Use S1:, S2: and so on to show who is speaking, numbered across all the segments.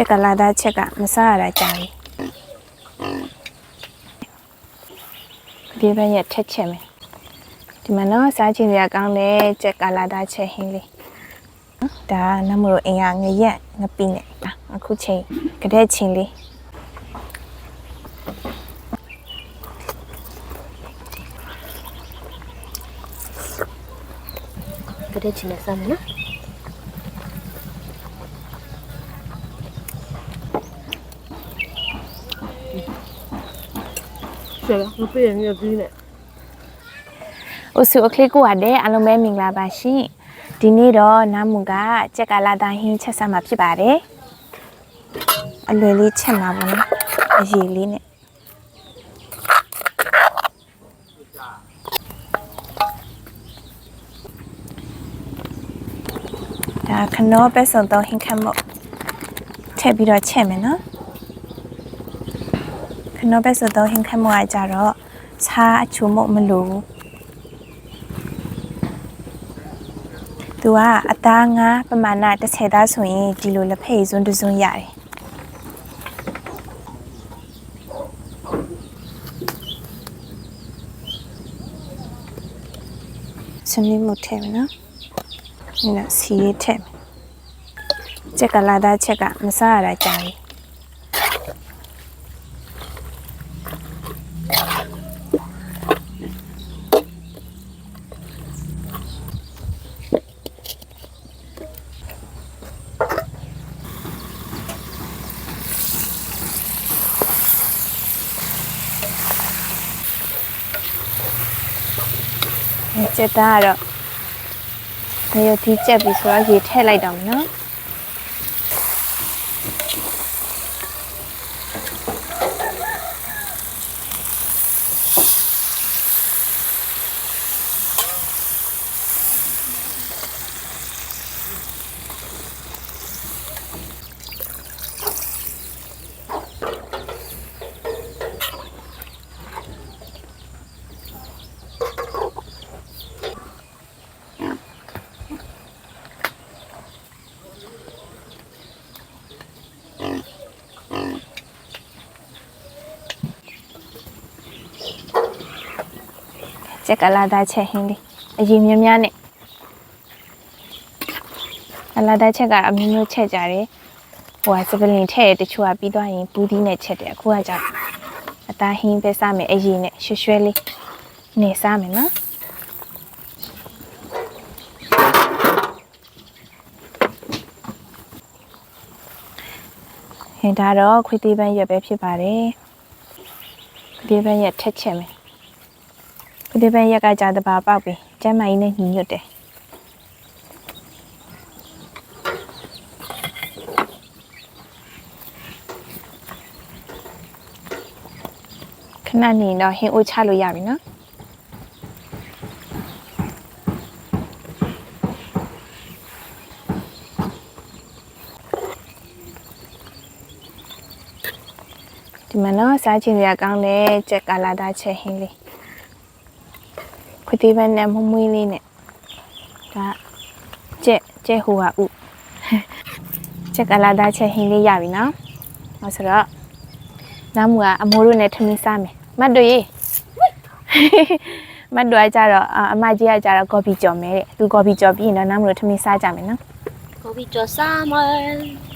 S1: ချက်ကလာသားချက်ကမစားရတာကြာပြီဒီဘက်ရက်ထက်ချက်မယ်ဒီမှာတော့စားချင်စရာကောင်းတယ်ချက်ကလာသားချက်ဟင်းလေးနော်ဒါကနမလို့အင်ရငရက်ငပိနဲ့ဒါအခုချိန်ကတဲ့ချင်းလေး
S2: ကတဲ့ချင်တဲ့စမ်းမယ်နော်
S3: ဆရာမပြေရင်ရပြီးနဲ့
S1: အိုဆူအခလစ်ကိုရတဲ့အားလုံးပဲမင်္ဂလာပါရှင်ဒီနေ့တော့နားမူကချက်ကလာသားဟင်းချက်စားမှာဖြစ်ပါတယ်အလွယ်လေးချက်မှာပေါ့နော်အရေးလေးနဲ့ဒါခနောပဲစုံတော့ဟင်းခတ်မို့ထည့်ပြီးတော့ချက်မယ်နော် ခနောပဲစုံတော့ဟင်းခတ်မို့ကကြတော့ခြားအချိုမို့မလို့ဘူးသူကအသားငါးပမာဏ30သားဆိုရင်ဒီလိုလက်ဖက်ရည်စွန်းတစ်စွန်းရတယ်စနေမှုထဲမယ်နော်ဒီကစီရေးထဲမယ်ချက်ကလာသားချက်ကမစားရတာကြာပြီ ချက်သားကတော့နေရတီချက်ပြီဆိုတော့ရေထည့်လိုက်တော့မယ်နော် ချက်ကလာသားချက်ဟင်းလေးအရင်များများနဲ့အလာသားချက်ကအမျိုးမျိုးချက်ကြတယ်ဟိုကစပလင်ထည့်တယ်တချို့ကပြီးသွားရင်ပူးသီးနဲ့ချက်တယ်အခုကကြောင့်အသားဟင်းပဲစားမယ်အရင်နဲ့ရွှဲရွှဲလေးနေစားမယ်နော်ဟင်ဒါတော့ခွေးသေးပန်းရွက်ပဲဖြစ်ပါတယ်ခွေးသေးပန်းရွက်ထက်ချက်မယ်ခု ဒီပန်ရက်ကကြာတပါပေါက်ပြီကျမ်းမကြီးနဲ့ညီညွတ်တယ်ခဏနေတော့ဟင်းအိုးချလို့ရပြီနော်ဒီမှာတော့စားချင်စရာကောင်းတယ်ကြက်ကလာသားချက်ဟင်းလေး ခွတိပန်းနဲ့မမွေးလေးနဲ့ဒါကျက်ကျက်ဟိုဟာဥချက်ကလာသားချက်ဟင်းလေးရပြီနော်ဟောဆိုတော့နားမူကအမိုးတို့နဲ့ထမင်းစားမယ်မတ်တို့ရေမတ်တို့ကကြတော့အအမကြီးကကြတော့ကော်ဖီကြော်မဲတဲ့သူကော်ဖီကြော်ပြီးရင်တော့နားမူတို့ထမင်းစားကြမယ်နော်
S2: ကိုဗီကျော်စားမယ်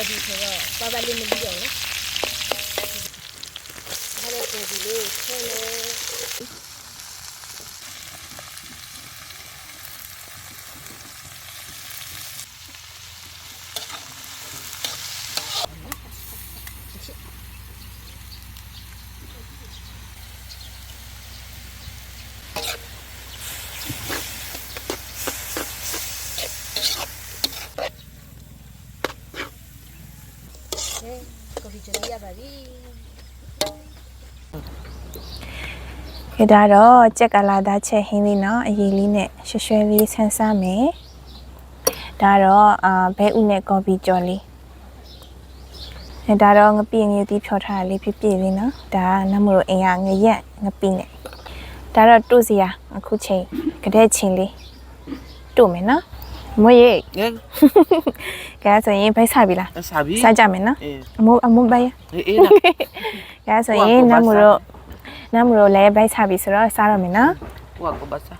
S2: ကိုဗီဆိုတော့ပါပါလေးမပြီးတော့နော်အဲ့ဒါကိုဗီလေးဆင်းနေ ပါပြီ။
S1: ခေဒါတော့ကြက်ကလာသားချက်ဟင်းလေးနော်အရေးလေးနဲ့ရွှဲရွှဲလေးဆန်းစားမယ်။ဒါတော့အာဘဲဥနဲ့ကော်ပီကြော်လေး။အဲဒါတော့ငပိငရေတီးဖြောထားတာလေးဖြစ်ဖြစ်လေးနော်။ဒါကနမလို့အိမ်ကငရက်ငပိနဲ့။ဒါတော့တို့စရာအခုချိန်ကြတဲ့ချိန်လေးတို့မယ်နော်။
S4: အေး
S1: အမိုးအမိုးဘိုက်ရ
S4: အေးအေးလား
S1: ကဲဆိုရင်နမလို့နမလို့လည်းဘိုက်စားပြီဆိုတော့စားရမယ်နော်
S4: ဟိုကဘာစား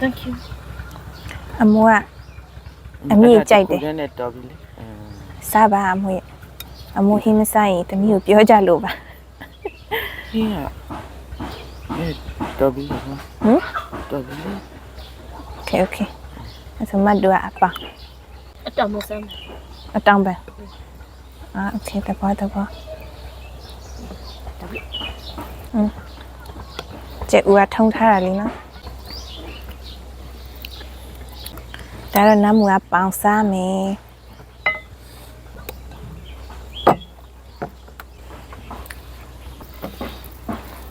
S2: thank you
S1: အမိုးက အမေကြိုက်တယ်
S4: ကိုနဲ့တော်ပြီလေအင်း
S1: စားပါအမိုးရအမိုးဟင်းမစားရင်တမီးကိုပြောကြလို့ပါ
S4: ဟင်းရအေးတော်ပြီနော်
S1: ဟမ်
S4: တော်ပြီလေ
S1: โอเคโอเคအဲ့ဆိုမတ်တို့ကအပေါ
S2: အတော်မဆမ်း
S1: အတောင်းပန်အာโอเคတဘောတဘောอืมကျက်ဦးကထုံထားတာလीနော် ဒါတော့နမူကပေါင်စားမယ်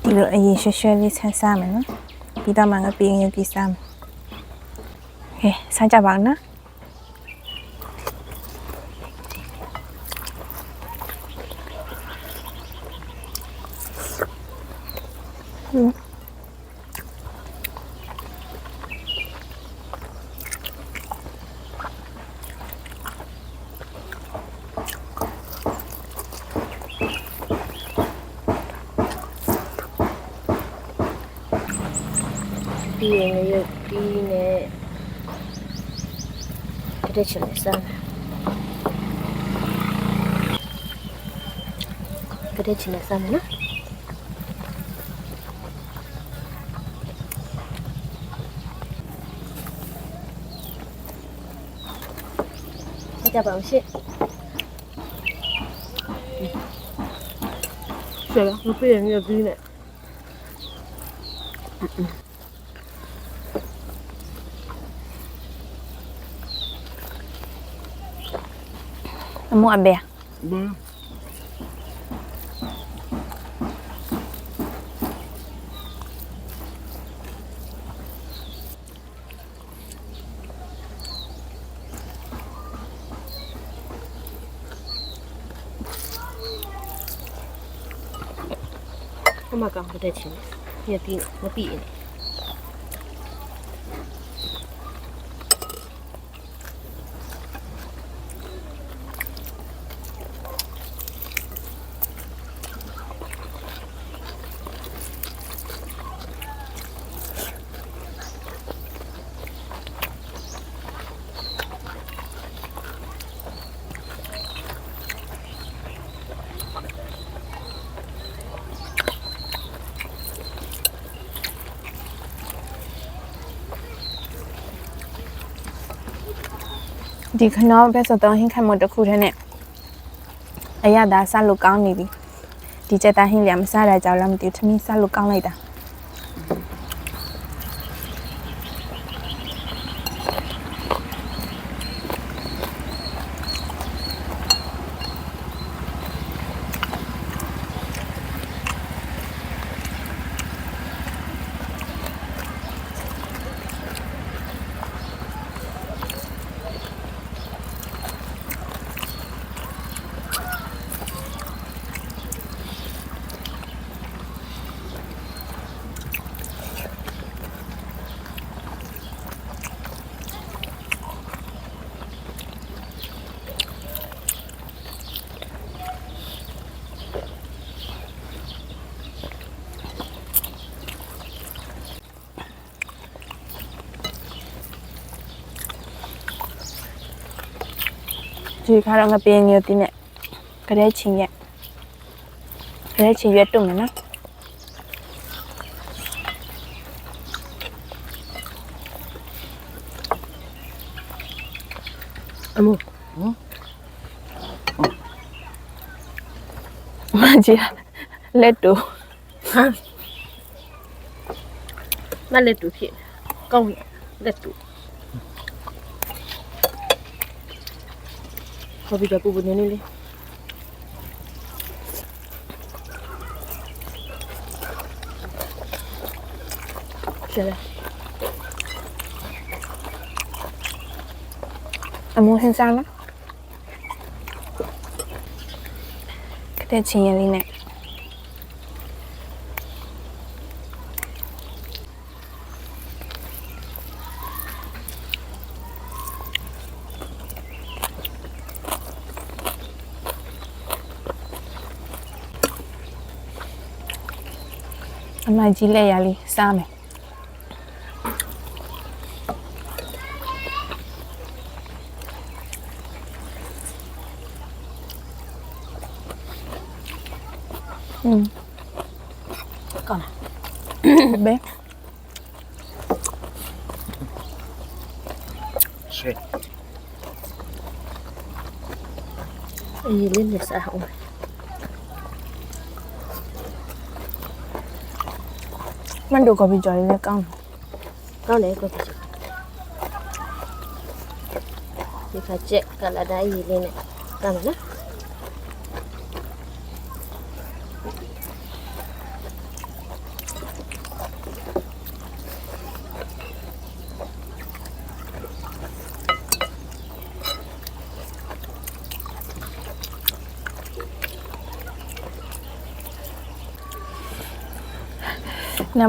S1: ဒီလိုအရင်ရွှဲရွှဲလေးဆန်းစားမယ်နော်ပြီးတော့မှငါပြင်ရင်ပြီးစားမယ်ဟဲ့စားကြပါဦးနော်
S2: ပြီးရင်ငရုတ်ပြီးနဲ့ကတဲ့ချင်စမ်းကတဲ့ချင်စမ်းနော်ဆက်ကြပါဦးရှင့်
S3: ရှယ်လားမပြည့်ရင်ရပြီးနဲ့
S1: အမိုးအဘေ
S4: ဘယ်
S2: အမကောင်ကတဲ့ချင်ည
S1: ဒီခနောဘက်ဆိုတော့ဟင်းခတ်မတစ်ခုတည်းနဲ့အရသာစားလို့ကောင်းနေပြီဒီချက်သားဟင်းလည်းမစားရကြဘူးလားမသိဘူးသမီးစားလို့ကောင်းလိုက်တာ ဒီခါတော့ငပင်းငယ်တင်းနဲ့ကတဲ့ချင်းရကတဲ့ချင်းရွတ်တုံမယ်နော်
S3: အမို့
S1: မကြီးလက်တူ
S2: မလက်တူဖြစ်ကောင်းလက်တူ ဟောပြီးတော့ပူပူနေနေလေး
S3: ကျလာ
S1: အမိုးဟင်းစားလားကတဲ့ချင်း ရလေးနဲ့အမကြီးလက်ရလေးစားမယ်อืม
S2: ကောင်းလား
S1: ဘယ်
S4: ရှေ့
S2: အေးလေးနဲ့စားအောင်
S1: မန်တို့ကော်ဖီကြော်လေးလည်းကောင်းတယ်
S2: ကောင်းတယ်ကောဖြစ်ဒီခါချက်ကလာဒါရေးလေးနဲ့ကောင်းလား
S1: န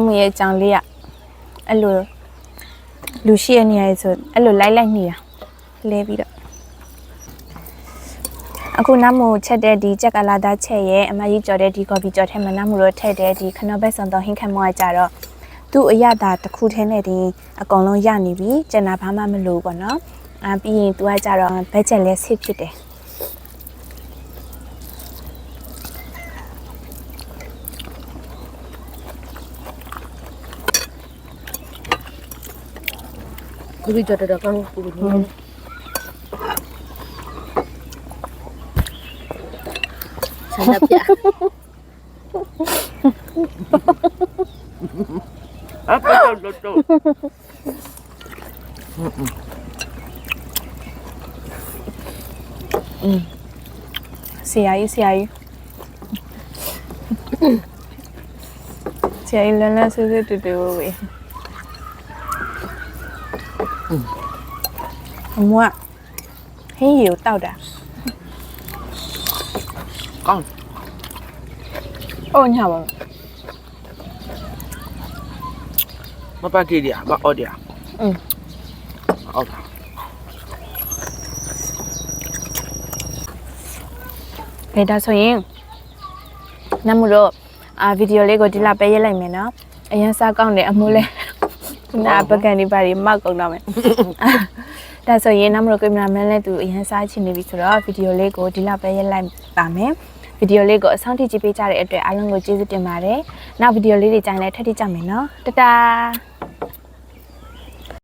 S1: မရဲ့ကြောင်လေးอ่ะအဲ့လိုလူရှိရနေရဆိုအဲ့လိုလိုက်လိုက်နေတာလဲပြီးတော့အခုနမချက်တဲ့ဒီကြက်ကလာသားချက်ရဲ့အမကြီးကြော်တဲ့ဒီကော်ဖီကြော်ထဲမှာနမတို့ထည့်တဲ့ဒီခဏဘက်စုံတော့ဟင်းခတ်မောရကြတော့သူ့အရသာတစ်ခုထဲနဲ့ဒီအကုန်လုံးရနေပြီကျန်တာဘာမှမလိုပေါ့နော်အာပြီးရင်သူကကြတော့ဘက်ချက်လဲဆစ်ဖြစ်တယ်
S2: ဒီလိုကြတော့ကောင်းပူပူနေနေဆန္ဒပြ
S4: အပတော့တော့တော့
S1: ဆရာကြီးဆရာကြီးဆရာကြီးလန်းလန်းဆွေးဆွေးတူတူဝေးအမွားဟင်းရီကိုတောက်တာ
S4: ကောင်း
S1: အိုးညပါ
S4: မပတ်ကြည့်ရမအော်ဒီယာ
S1: อืม
S4: ဟုတ်
S1: ဘယ်ဒါဆိုရင်နမတို့အာဗီဒီယိုလေးကိုဒီလောက်ပဲရိုက်လိုက်မယ်နော်အရင်စားကောင်းတယ်အမိုးလဲ နာပကန်ဒီပါရီမောက်ကုန်တော့မယ်ဒါဆိုရင်နမတို့ကင်မရာမန်လည်းသူအရင်စားချင်နေပြီဆိုတော့ဗီဒီယိုလေးကိုဒီလောက်ပဲရိုက်လိုက်ပါမယ်ဗီဒီယိုလေးကိုအဆုံးထိကြည့်ပေးကြတဲ့အတွက်အားလုံးကိုကျေးဇူးတင်ပါတယ်နောက်ဗီဒီယိုလေးတွေကြိုင်လည်းထပ်ထကြမယ်နော်တတား